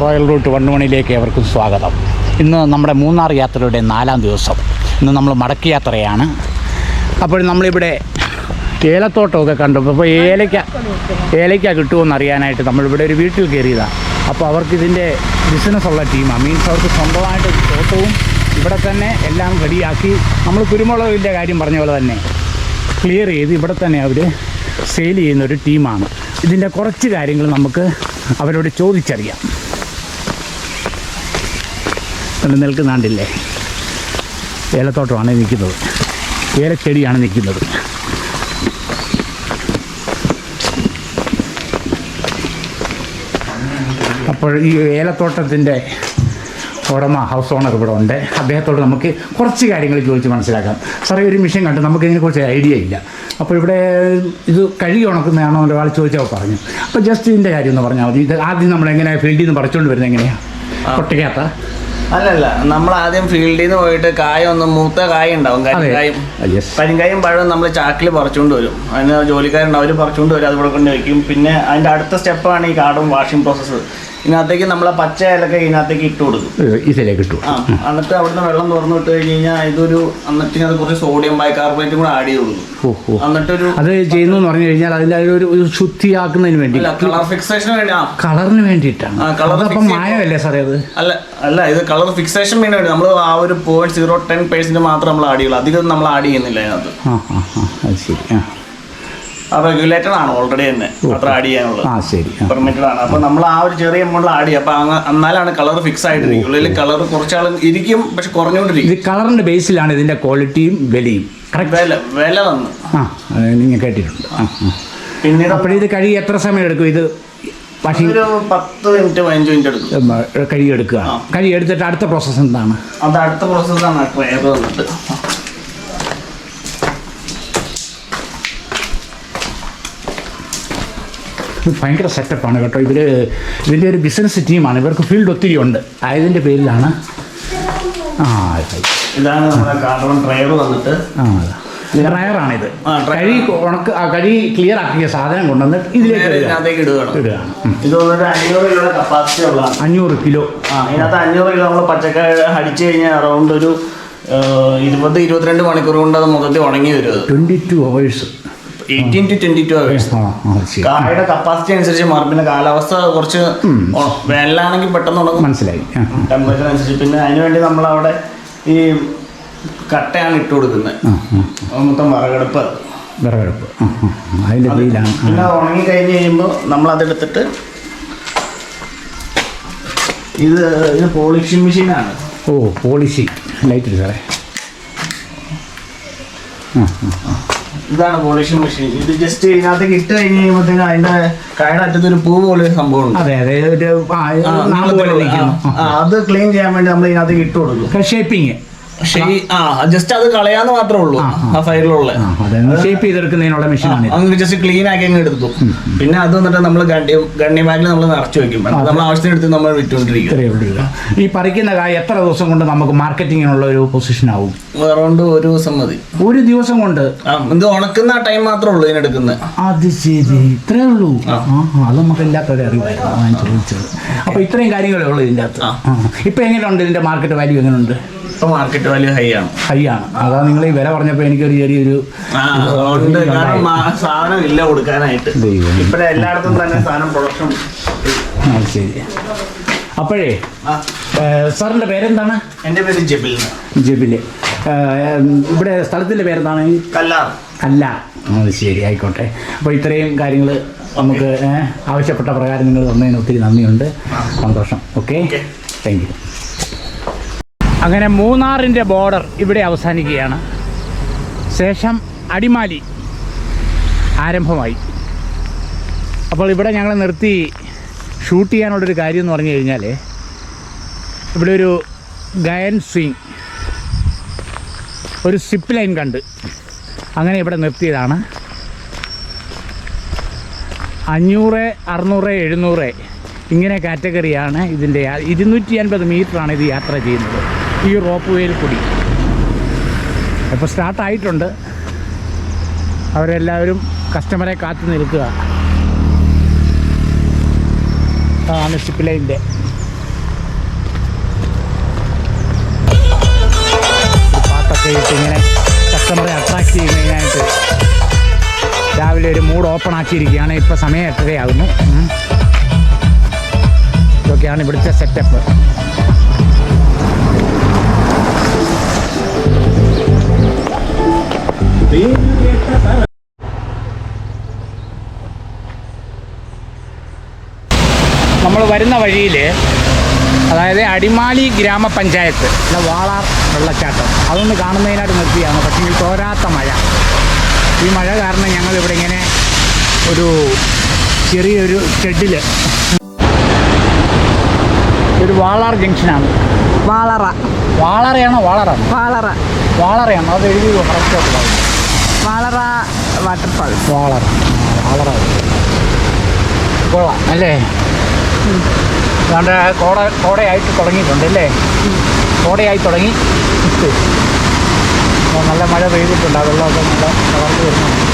Royal root വണ്ണുമണിയിലേക്ക് അവർക്കും സ്വാഗതം. ഇന്ന് നമ്മുടെ മൂന്നാർ യാത്രയുടെ നാലാം ദിവസം. ഇന്ന് നമ്മൾ മടക്കി യാത്രയാണ്. അപ്പോൾ നമ്മളിവിടെ ഏലത്തോട്ടമൊക്കെ കണ്ടു. അപ്പോൾ ഏലയ്ക്ക ഏലയ്ക്ക കിട്ടുമെന്ന് അറിയാനായിട്ട് നമ്മളിവിടെ ഒരു വീട്ടിൽ കയറിയതാണ് അപ്പോൾ അവർക്ക് ഇതിന്റെ ബിസിനസ്സുള്ള ടീമാണ് മീൻസ് അവർക്ക് സ്വന്തമായിട്ട് തോട്ടവും ഇവിടെ തന്നെ എല്ലാം റെഡിയാക്കി നമ്മൾ കുരുമുളകിന്റെ കാര്യം പറഞ്ഞ പോലെ തന്നെ ക്ലിയർ ചെയ്ത് ഇവിടെ തന്നെ അവർ സെയിൽ ചെയ്യുന്ന ഒരു ടീമാണ് ഇതിന്റെ കുറച്ച് കാര്യങ്ങൾ നമുക്ക് അവരോട് ചോദിച്ചറിയാം. ഇവിടെ നിൽക്കുന്നാണ്ടില്ലേ ഏലത്തോട്ടമാണ് നിൽക്കുന്നത്. ഏലച്ചെടിയാണ് നിൽക്കുന്നത്. അപ്പോൾ ഈ ഏലത്തോട്ടത്തിന്റെ ഉടമ ഹൗസ് ഓണർ ഇവിടെ ഉണ്ട്. അദ്ദേഹത്തോട് നമുക്ക് കുറച്ച് കാര്യങ്ങൾ ചോദിച്ച് മനസ്സിലാക്കാം. സാറേ ഒരു മിഷൻ കണ്ട് നമുക്ക് ഇതിനെക്കുറിച്ച് ഐഡിയ ഇല്ല. അപ്പോൾ ഇവിടെ ഇത് കഴുകി ഉണക്കുന്നതാണോ ഒരാൾ ചോദിച്ചാൽ പറഞ്ഞു. അപ്പോൾ ജസ്റ്റ് ഇതിന്റെ കാര്യം എന്ന് പറഞ്ഞാൽ മതി. ഇത് ആദ്യം നമ്മൾ എങ്ങനെയാണ് ഫീൽഡിൽ നിന്ന് പറിച്ചുകൊണ്ട് വരുന്നത് എങ്ങനെയാണ് പൊട്ടിക്കാത്ത അല്ലല്ല നമ്മൾ ആദ്യം ഫീൽഡിൽ നിന്ന് പോയിട്ട് കായ ഒന്ന് മൂത്ത കായ ഉണ്ടാവും. അതെ. കരിങ്കായും. കരിങ്കായും പഴവും നമ്മൾ ചാക്കിൽ പറിച്ചുകൊണ്ട് വരും. അതിന് ജോലിക്കാരുണ്ട് അവർ പറിച്ചുകൊണ്ട് വരും. അതുകൂടെ കൊണ്ട് വയ്ക്കും പിന്നെ അതിന്റെ അടുത്ത സ്റ്റെപ്പാണ് ഈ കാർഡും വാഷിംഗ് പ്രോസസ്സ് ഇതിനകത്തേക്ക് നമ്മളെ പച്ച ഇലക്ക ഇതിനകത്തേക്ക് ഇട്ട് കൊടുക്കും. ഇതിലേക്ക് ഇട്ടു ആ എന്നിട്ട് അവിടുന്ന് വെള്ളം തുറന്നു വിട്ട് കഴിഞ്ഞ് കഴിഞ്ഞാൽ ഇതൊരു എന്നിട്ട് അത് കുറച്ച് സോഡിയം ബൈകാർബണേറ്റും കൂടെ ആഡ് ചെയ്ത് കൊടുക്കും. എന്നിട്ടൊരു അത് ചെയ്യുന്നു പറഞ്ഞു കഴിഞ്ഞാൽ അതിന്റെ ഒരു ശുദ്ധിയാക്കുന്നതിന് വേണ്ടി. കളർ ഫിക്സേഷന് വേണ്ടി ആ. കളറിന് വേണ്ടിയിട്ടാണ്. ആ, കളർ മായമല്ലേ സാറേ അത്? അല്ല അല്ല ഇത് കളർ ഫിക്സേഷൻ വേണ്ടി വേണ്ടി നമ്മൾ ആ ഒരു പോയിന്റ് സീറോ ടെൻ പേഴ്സെന്റ് മാത്രം നമ്മൾ ആഡ് ചെയ്യുള്ളൂ. അധികം നമ്മൾ ആഡ് ചെയ്യുന്നില്ല അതിനകത്ത് ആ ആ ശരി ആ. റെഗുലേറ്റഡ് ആണ് ഓൾറെഡി തന്നെ. അത്ര ആഡ് ചെയ്യാനുള്ളത്. ആ ശരി. പെർമിറ്റഡ് ആണ്. അപ്പൊ നമ്മൾ ആ ഒരു ചെറിയ എമൗണ്ടിൽ ആഡ് ചെയ്യും. അപ്പൊ അങ്ങ- എന്നാലാണ് കളർ ഫിക്സ് ആയിട്ടിരിക്കും. ഉള്ളിൽ കളർ കുറച്ചാൾ ഇരിക്കും പക്ഷെ കുറഞ്ഞുകൊണ്ടിരിക്കും. ഇത് കളറിന്റെ ബേസിലാണ് ഇതിന്റെ ക്വാളിറ്റിയും വിലയും. വില വില വന്ന്. ആ നിങ്ങൾ കേട്ടിട്ടുണ്ട്. ആ പിന്നീട് അപ്പോഴിത് കഴുകി എത്ര സമയം എടുക്കും? ഇത് വാഷിംഗ് ഒരു പത്ത് മിനിറ്റ് പതിനഞ്ച് മിനിറ്റ് എടുക്കും. കഴുകി എടുക്കുക. കഴുകി എടുത്തിട്ട് അടുത്ത പ്രോസസ്സ് എന്താണ്? അത് അടുത്ത പ്രോസസ്സാണ് ട്രയർ വന്നിട്ട്? ഭയങ്കര സെറ്റപ്പാണ് കേട്ടോ. ഇവർ ഇതിന്റെ ഒരു ബിസിനസ് ടീമാണ് ഇവർക്ക് ഫീൽഡ് ഒത്തിരി ഉണ്ട്. ആയതിന്റെ പേരിലാണ്. ആ ഇതാണ് നമ്മുടെ കാർബൺ ഡ്രൈവർ വന്നിട്ട്. ആ കഴി ഉണക്ക് ആ കഴി ക്ലിയർ ആക്കിയ സാധനം കൊണ്ടുവന്ന് ഇതിലേക്ക് ഇടുകയാണ് അഞ്ഞൂറ് കിലോ ഇതിനകത്ത് അഞ്ഞൂറ് കിലോ നമ്മൾ പച്ചക്കറി അടിച്ചു കഴിഞ്ഞാൽ അറൗണ്ട് ഒരു ഇരുപത് ഇരുപത്തിരണ്ട് മണിക്കൂർ കൊണ്ട് അത് മൊത്തത്തിൽ ഉണങ്ങി വരും twenty twenty two hours eighteen to twenty two hours കായയുടെ capacity അനുസരിച്ച് മാറും പിന്നെ കാലാവസ്ഥ കുറച്ച് വേനലാണെങ്കിൽ പെട്ടെന്ന് ഉണങ്ങും മനസ്സിലായി. ടെമ്പറേച്ചർ അനുസരിച്ച്. പിന്നെ അതിനുവേണ്ടി നമ്മൾ അവിടെ ഈ കട്ടയാണ് ഇട്ട് കൊടുക്കുന്നത്. മൊത്തം വിറകടുപ്പ്. വിറകടുപ്പ്. അതിന്റെ പേരിലാണ് പിന്നെ ഉണങ്ങി കഴിഞ്ഞ് കഴിയുമ്പോൾ നമ്മൾ അതെടുത്തിട്ട് ഇത് ഇത് പോളിഷിംഗ് മെഷീനാണ്. ഓ പോളിഷിംഗ് ലൈറ്റ് സാറേ. ആ ആ. ഇതാണ് പോളിഷിംഗ് മെഷീൻ ഇത് ജസ്റ്റ് ഇതിനകത്തേക്ക് ഇട്ട് കഴിഞ്ഞ് കഴിയുമ്പോഴത്തേക്കും അതിന്റെ കയുടെ അറ്റത്ത് ഒരു പൂ പോലെ ഒരു സംഭവം ഉണ്ട്. അതെ അതെ ഒരു ആ, നാൾ പോലെ നിൽക്കുന്നു. അത് ക്ലീൻ ചെയ്യാൻ വേണ്ടി നമ്മൾ ഇതിനകത്തേക്ക് ഇട്ട് കൊടുക്കും. ഷേപ്പിങ് ശരി ആ. ജസ്റ്റ് അത് കളയാന്ന് മാത്രമേ ഉള്ളൂ ആ, ഫയലിലുള്ള ആ സൈഡിലുള്ള ആ അതെ. ഷേപ്പ് ചെയ്തെടുക്കുന്നതിനുള്ള മെഷീനാണ് അങ്ങ് ജസ്റ്റ് ക്ലീൻ ആക്കി അങ്ങ് എടുത്തു. പിന്നെ അത് വന്നിട്ട് നമ്മൾ ഗണ്ണി ബാഗിൽ നമ്മൾ നിറച്ചു വെക്കും. അത് നമ്മൾ ആവശ്യത്തിനെടുത്ത് നമ്മൾ വിറ്റുകൊണ്ടിരിക്കും. ഇത്രയേ ഉള്ളൂ ഇത്. ഈ പറിക്കുന്ന കായ എത്ര ദിവസം കൊണ്ട് നമുക്ക് മാർക്കറ്റിങ്ങിനുള്ള ഒരു പൊസിഷൻ ആവും? അറൗണ്ട് ഒരു ദിവസം മതി. ഒരു ദിവസം കൊണ്ട്? ആ ഇത് ഉണക്കുന്ന ആ ടൈം മാത്രമേ ഉള്ളൂ ഇതിനെടുക്കുന്നത് അത് ശരി. ഇത്രേ ഉള്ളൂ? ആ. ആ, അത് നമുക്ക് ഇല്ലാത്തൊരു അറിവായിരുന്നു ഞാൻ ചോദിച്ചത്. അപ്പൊ ഇത്രയും കാര്യങ്ങളേ ഉള്ളൂ ഇതിന്റെ അകത്ത്. ആ. ആ. എങ്ങനെയുണ്ട് ഇതിന്റെ മാർക്കറ്റ് വാല്യൂ എങ്ങനെയുണ്ട്? ഇപ്പൊ മാർക്കറ്റ് വാല്യൂ ഹൈ ആണ്. ഹൈ ആണ്. അതാ നിങ്ങൾ ഈ വില എനിക്ക് ഒരു ചെറിയൊരു സാധനം ഇല്ല കൊടുക്കാനായിട്ട്. ഇപ്പഴ എല്ലായിടത്തും തന്നെ സാധനം പ്രൊഡക്ഷൻ ശരി. അപ്പോഴേ സാറിന്റെ പേരെന്താണ്? എന്റെ പേര് ജബിൽ. ജബിൽ. ഏ, ഇവിടെ സ്ഥലത്തിന്റെ പേരെന്താണ്? കല്ലാർ. അല്ല. അത് ശരി. ആയിക്കോട്ടെ. അപ്പോൾ ഇത്രയും കാര്യങ്ങൾ നമുക്ക് ആവശ്യപ്പെട്ട പ്രകാരം നിങ്ങൾ തന്നതിന് ഒത്തിരി നന്ദിയുണ്ട്. സന്തോഷം. ഓക്കെ. താങ്ക് യു അങ്ങനെ മൂന്നാറിന്റെ ബോർഡർ ഇവിടെ അവസാനിക്കുകയാണ്. ശേഷം അടിമാലി ആരംഭമായി. അപ്പോൾ ഇവിടെ ഞങ്ങൾ നിർത്തി ഷൂട്ട് ചെയ്യാനുള്ളൊരു കാര്യം എന്ന് പറഞ്ഞു കഴിഞ്ഞാൽ ഇവിടെ ഒരു ഗയൻ സ്വിങ് ഒരു സിപ്പ് ലൈൻ കണ്ട് അങ്ങനെ ഇവിടെ നിർത്തിയതാണ്. അഞ്ഞൂറ് അറുന്നൂറ് എഴുന്നൂറ് ഇങ്ങനെ കാറ്റഗറിയാണ് ഇതിന്റെ ഇരുന്നൂറ്റി അൻപത് മീറ്ററാണ് ഇത് യാത്ര ചെയ്യുന്നത്. ഈ റോപ്പ് വേയിൽ കൂടി അപ്പോൾ സ്റ്റാർട്ടായിട്ടുണ്ട് അവരെല്ലാവരും കസ്റ്റമറെ കാത്തു നിൽക്കുക. അതാണ് ഷിപ്പ് ലൈനിന്റെ പാട്ടൊക്കെ ഇട്ട് ഇങ്ങനെ കസ്റ്റമറെ അട്രാക്ട് ചെയ്യുന്നതിനായിട്ട് രാവിലെ ഒരു മൂഡ് ഓപ്പൺ ആക്കിയിരിക്കുകയാണ്. ഇപ്പോൾ സമയം എട്ടരയാകുന്നു. ഉം. ഇതൊക്കെയാണ് ഇവിടുത്തെ സെറ്റപ്പ് നമ്മൾ വരുന്ന വഴിയിൽ അതായത് അടിമാലി ഗ്രാമപഞ്ചായത്ത് അല്ല വാളാർ വെള്ളച്ചാട്ടം. അതൊന്ന് കാണുന്നതിനായിട്ട് നിർത്തിയാണ്. പക്ഷേ തോരാത്ത മഴ. ഈ മഴ കാരണം ഞങ്ങൾ ഇവിടെ ഇങ്ങനെ ഒരു ചെറിയൊരു ഷെഡിൽ ഒരു വാളാർ ജംഗ്ഷനാണ്. വാളറ. വാളറയാണോ വാളറ? വാളറ. വാളറയാണോ? അത് എഴുതി കറക്റ്റായിട്ട് വാളറ വാട്ടർഫാൾ വാളറ. വാളറ. കൊള്ളാം അല്ലേ? അതുകൊണ്ട് കോട കോടയായിട്ട് തുടങ്ങിയിട്ടുണ്ട് അല്ലേ? കോടയായി തുടങ്ങി. നല്ല മഴ പെയ്തിട്ടുണ്ട് ആ വെള്ളമൊക്കെ നല്ല വളർന്നു വരുന്നുണ്ട്.